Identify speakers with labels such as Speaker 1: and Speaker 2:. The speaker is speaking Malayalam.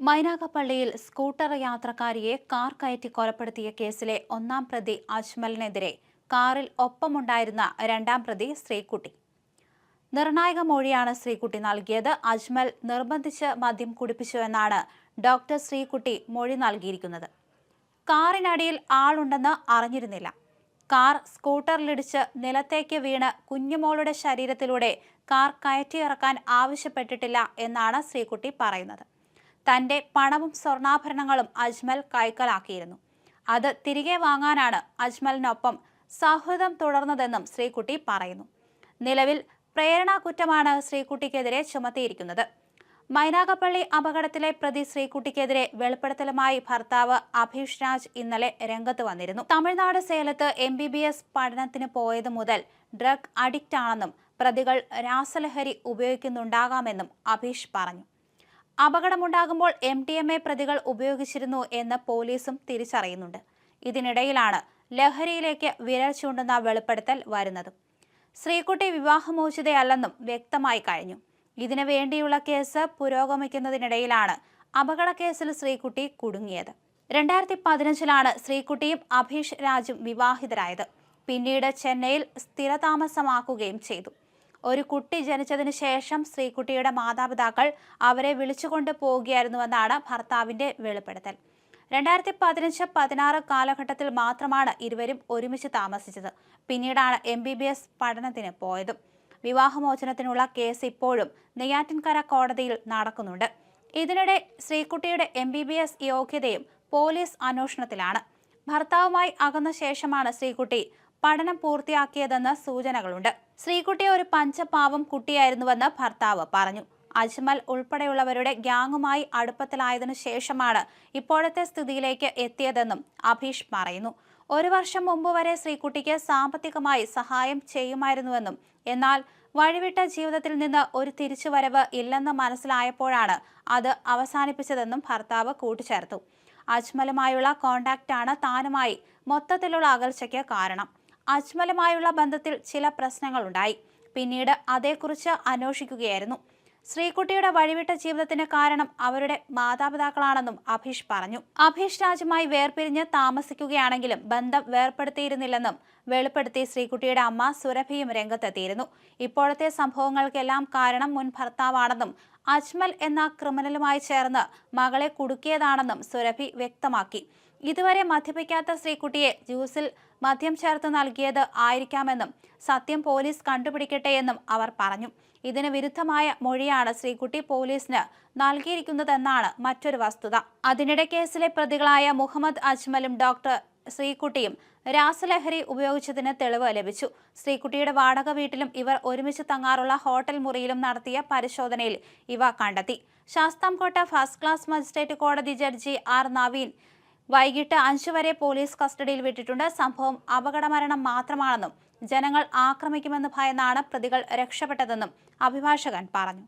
Speaker 1: മൈനാഗപ്പള്ളിയിൽ സ്കൂട്ടർ യാത്രക്കാരിയെ കാർ കയറ്റി കൊലപ്പെടുത്തിയ കേസിലെ ഒന്നാം പ്രതി അജ്മലിനെതിരെ കാറിൽ ഒപ്പമുണ്ടായിരുന്ന രണ്ടാം പ്രതി ശ്രീകുട്ടി. നിർണായക മൊഴിയാണ് ശ്രീകുട്ടി നൽകിയത്. അജ്മൽ നിർബന്ധിച്ച് മദ്യം കുടിപ്പിച്ചുവെന്നാണ് ഡോക്ടർ ശ്രീകുട്ടി മൊഴി നൽകിയിരിക്കുന്നത്. കാറിനടിയിൽ ആളുണ്ടെന്ന് അറിഞ്ഞിരുന്നില്ല. കാർ സ്കൂട്ടറിലിടിച്ച് നിലത്തേക്ക് വീണ് കുഞ്ഞുമോളുടെ ശരീരത്തിലൂടെ കാർ കയറ്റിയിറക്കാൻ ആവശ്യപ്പെട്ടിട്ടില്ല എന്നാണ് ശ്രീകുട്ടി പറയുന്നത്. തന്റെ പണവും സ്വർണാഭരണങ്ങളും അജ്മൽ കൈക്കലാക്കിയിരുന്നു. അത് തിരികെ വാങ്ങാനാണ് അജ്മലിനൊപ്പം സൗഹൃദം തുടർന്നതെന്നും ശ്രീകുട്ടി പറയുന്നു. നിലവിൽ പ്രേരണാ കുറ്റമാണ് ശ്രീകുട്ടിക്കെതിരെ ചുമത്തിയിരിക്കുന്നത്. മൈനാഗപ്പള്ളി അപകടത്തിലെ പ്രതി ശ്രീകുട്ടിക്കെതിരെ വെളിപ്പെടുത്തലുമായി ഭർത്താവ് അഭീഷ് രാജ് ഇന്നലെ രംഗത്ത് വന്നിരുന്നു. തമിഴ്നാട് സേലത്ത് എം ബി ബി എസ് പഠനത്തിന് പോയത് മുതൽ ഡ്രഗ് അഡിക്റ്റ് ആണെന്നും പ്രതികൾ രാസലഹരി ഉപയോഗിക്കുന്നുണ്ടാകാമെന്നും അഭീഷ് പറഞ്ഞു. അപകടമുണ്ടാകുമ്പോൾ എം ഡി എം എ പ്രതികൾ ഉപയോഗിച്ചിരുന്നു എന്ന് പോലീസും തിരിച്ചറിയുന്നുണ്ട്. ഇതിനിടയിലാണ് ലഹരിയിലേക്ക് വിരൽ ചൂണ്ടുന്ന വെളിപ്പെടുത്തൽ വരുന്നതും. ശ്രീകുട്ടി വിവാഹമോചിതയല്ലെന്നും വ്യക്തമായി കഴിഞ്ഞു. ഇതിനു വേണ്ടിയുള്ള കേസ് പുരോഗമിക്കുന്നതിനിടയിലാണ് അപകട കേസിൽ ശ്രീകുട്ടി കുടുങ്ങിയത്. രണ്ടായിരത്തി പതിനഞ്ചിലാണ് ശ്രീകുട്ടിയും അഭീഷ് രാജും വിവാഹിതരായത്. പിന്നീട് ചെന്നൈയിൽ സ്ഥിരതാമസമാക്കുകയും ചെയ്തു. ഒരു കുട്ടി ജനിച്ചതിന് ശേഷം ശ്രീകുട്ടിയുടെ മാതാപിതാക്കൾ അവരെ വിളിച്ചുകൊണ്ട് പോവുകയായിരുന്നുവെന്നാണ് ഭർത്താവിന്റെ വെളിപ്പെടുത്തൽ. രണ്ടായിരത്തി പതിനഞ്ച് പതിനാറ് കാലഘട്ടത്തിൽ മാത്രമാണ് ഇരുവരും ഒരുമിച്ച് താമസിച്ചത്. പിന്നീടാണ് എം ബി ബി എസ് പഠനത്തിന് പോയതും. വിവാഹമോചനത്തിനുള്ള കേസ് ഇപ്പോഴും നെയ്യാറ്റിൻകര കോടതിയിൽ നടക്കുന്നുണ്ട്. ഇതിനിടെ ശ്രീകുട്ടിയുടെ എം ബി ബി എസ് യോഗ്യതയും പോലീസ് അന്വേഷണത്തിലാണ്. ഭർത്താവുമായി അകന്ന ശേഷമാണ് ശ്രീകുട്ടി പഠനം പൂർത്തിയാക്കിയതെന്ന് സൂചനകളുണ്ട്. ശ്രീകുട്ടിയെ ഒരു പഞ്ചപാവം കുട്ടിയായിരുന്നുവെന്ന് ഭർത്താവ് പറഞ്ഞു. അജ്മൽ ഉൾപ്പെടെയുള്ളവരുടെ ഗ്യാങ്ങുമായി അടുപ്പത്തിലായതിനു ശേഷമാണ് ഇപ്പോഴത്തെ സ്ഥിതിയിലേക്ക് എത്തിയതെന്നും അഭീഷ് പറയുന്നു. ഒരു വർഷം മുമ്പ് വരെ ശ്രീകുട്ടിക്ക് സാമ്പത്തികമായി സഹായം ചെയ്യുമായിരുന്നുവെന്നും എന്നാൽ വഴിവിട്ട ജീവിതത്തിൽ നിന്ന് ഒരു തിരിച്ചുവരവ് ഇല്ലെന്ന് മനസ്സിലായപ്പോഴാണ് അത് അവസാനിപ്പിച്ചതെന്നും ഭർത്താവ് കൂട്ടിച്ചേർത്തു. അജ്മലുമായുള്ള കോണ്ടാക്റ്റാണ് താനുമായി മൊത്തത്തിലുള്ള അകൽച്ചയ്ക്ക് കാരണം. അജ്മലുമായുള്ള ബന്ധത്തിൽ ചില പ്രശ്നങ്ങളുണ്ടായി. പിന്നീട് അതേക്കുറിച്ച് അന്വേഷിക്കുകയായിരുന്നു. ശ്രീകുട്ടിയുടെ വഴിവിട്ട ജീവിതത്തിന് കാരണം അവരുടെ മാതാപിതാക്കളാണെന്നും അഭീഷ് പറഞ്ഞു. അഭീഷ് രാജുമായി വേർപിരിഞ്ഞ് താമസിക്കുകയാണെങ്കിലും ബന്ധം വേർപ്പെടുത്തിയിരുന്നില്ലെന്നും വെളിപ്പെടുത്തി ശ്രീകുട്ടിയുടെ അമ്മ സുരഭിയും രംഗത്തെത്തിയിരുന്നു. ഇപ്പോഴത്തെ സംഭവങ്ങൾക്കെല്ലാം കാരണം മുൻ ഭർത്താവാണെന്നും അജ്മൽ എന്ന ക്രിമിനലുമായി ചേർന്ന് മകളെ കുടുക്കിയതാണെന്നും സുരഭി വ്യക്തമാക്കി. ഇതുവരെ മദ്യപിക്കാത്ത ശ്രീകുട്ടിയെ ജ്യൂസിൽ മദ്യം ചേർത്ത് നൽകിയത് ആയിരിക്കാമെന്നും സത്യം പോലീസ് കണ്ടുപിടിക്കട്ടെ എന്നും അവർ പറഞ്ഞു. ഇതിന് വിരുദ്ധമായ മൊഴിയാണ് ശ്രീകുട്ടി പോലീസിന് നൽകിയിരിക്കുന്നതെന്നാണ് മറ്റൊരു വസ്തുത. അതിനിടെ കേസിലെ പ്രതികളായ മുഹമ്മദ് അജ്മലും ഡോക്ടർ ശ്രീകുട്ടിയും രാസലഹരി ഉപയോഗിച്ചതിന് തെളിവ് ലഭിച്ചു. ശ്രീകുട്ടിയുടെ വാടക വീട്ടിലും ഇവർ ഒരുമിച്ച് തങ്ങാറുള്ള ഹോട്ടൽ മുറിയിലും നടത്തിയ പരിശോധനയിൽ ഇവ കണ്ടെത്തി. ശാസ്താംകോട്ട ഫസ്റ്റ് ക്ലാസ് മജിസ്ട്രേറ്റ് കോടതി ജഡ്ജി ആർ നവീൻ വൈകിട്ട് അഞ്ചു വരെ പോലീസ് കസ്റ്റഡിയിൽ വിട്ടിട്ടുണ്ട്. സംഭവം അപകടമരണം മാത്രമാണെന്നും ജനങ്ങൾ ആക്രമിക്കുമെന്ന് ഭയന്നാണ് പ്രതികൾ രക്ഷപ്പെട്ടതെന്നും അഭിഭാഷകൻ പറഞ്ഞു.